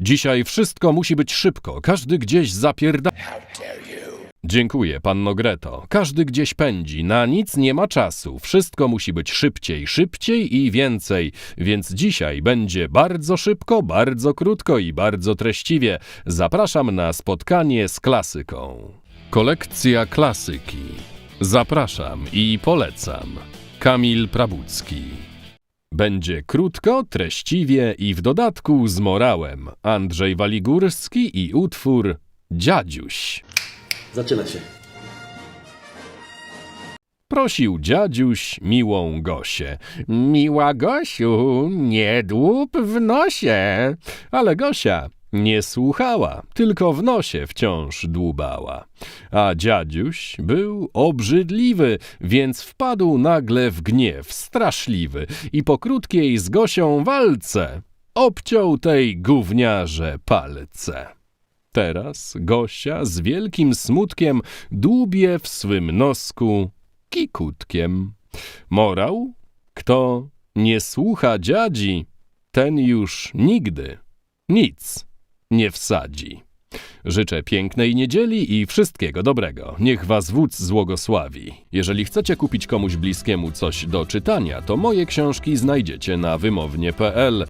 Dzisiaj wszystko musi być szybko, każdy gdzieś zapierda... Dziękuję, panno Greto. Każdy gdzieś pędzi, na nic nie ma czasu. Wszystko musi być szybciej, szybciej i więcej. Więc dzisiaj będzie bardzo szybko, bardzo krótko i bardzo treściwie. Zapraszam na spotkanie z klasyką. Kolekcja klasyki. Zapraszam i polecam. Kamil Prabucki. Będzie krótko, treściwie i w dodatku z morałem. Andrzej Waligórski i utwór Dziadziuś. Zaczyna się. Prosił dziadziuś miłą Gosię. Miła Gosiu, nie dłup w nosie. Ale Gosia nie słuchała, tylko w nosie wciąż dłubała. A dziadziuś był obrzydliwy, więc wpadł nagle w gniew straszliwy i po krótkiej z Gosią walce obciął tej gówniarze palce. Teraz Gosia z wielkim smutkiem dłubie w swym nosku kikutkiem. Morał? Kto nie słucha dziadzi, ten już nigdy nic nie wsadzi. Życzę pięknej niedzieli i wszystkiego dobrego. Niech was wódz złogosławi. Jeżeli chcecie kupić komuś bliskiemu coś do czytania, to moje książki znajdziecie na wymownie.pl.